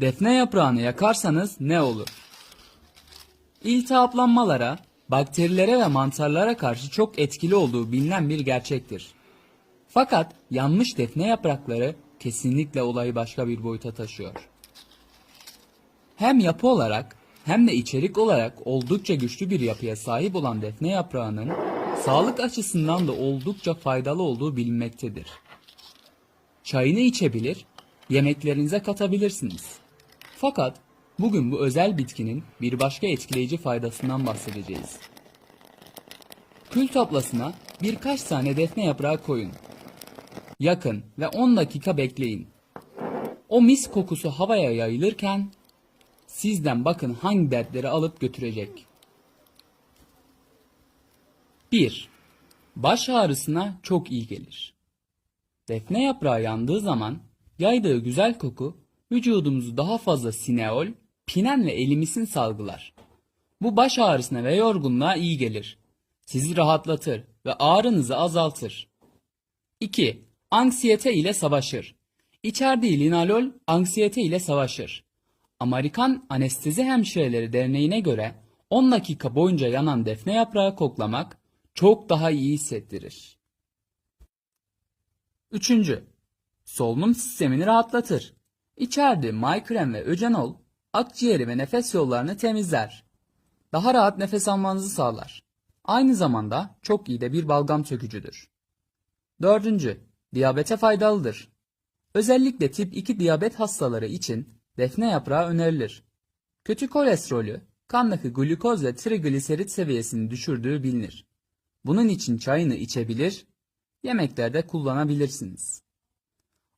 Defne yaprağını yakarsanız ne olur? İltihaplanmalara, bakterilere ve mantarlara karşı çok etkili olduğu bilinen bir gerçektir. Fakat yanmış defne yaprakları kesinlikle olayı başka bir boyuta taşıyor. Hem yapı olarak hem de içerik olarak oldukça güçlü bir yapıya sahip olan defne yaprağının sağlık açısından da oldukça faydalı olduğu bilinmektedir. Çayını içebilir, yemeklerinize katabilirsiniz. Fakat bugün bu özel bitkinin bir başka etkileyici faydasından bahsedeceğiz. Kül tablasına birkaç tane defne yaprağı koyun. Yakın ve 10 dakika bekleyin. O mis kokusu havaya yayılırken sizden bakın hangi dertleri alıp götürecek. 1. Baş ağrısına çok iyi gelir. Defne yaprağı yandığı zaman yaydığı güzel koku vücudumuzu daha fazla sineol, pinen ve elimisin salgılar. Bu baş ağrısına ve yorgunluğa iyi gelir. Sizi rahatlatır ve ağrınızı azaltır. 2. Anksiyete ile savaşır. İçerdiği linalol anksiyete ile savaşır. Amerikan Anestezi Hemşireleri Derneği'ne göre 10 dakika boyunca yanan defne yaprağı koklamak çok daha iyi hissettirir. Üçüncü, solunum sistemini rahatlatır. İçerdiği mikrem ve öcenol akciğeri ve nefes yollarını temizler. Daha rahat nefes almanızı sağlar. Aynı zamanda çok iyi de bir balgam sökücüdür. Dördüncü, diyabete faydalıdır. Özellikle tip 2 diyabet hastaları için defne yaprağı önerilir. Kötü kolesterolü, kandaki glukoz ve trigliserit seviyesini düşürdüğü bilinir. Bunun için çayını içebilir, yemeklerde kullanabilirsiniz.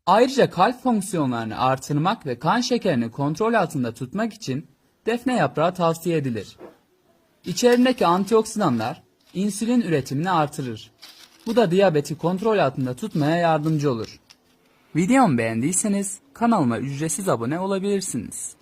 Ayrıca kalp fonksiyonlarını artırmak ve kan şekerini kontrol altında tutmak için defne yaprağı tavsiye edilir. İçerindeki antioksidanlar insülin üretimini artırır. Bu da diyabeti kontrol altında tutmaya yardımcı olur. Videomu beğendiyseniz kanalıma ücretsiz abone olabilirsiniz.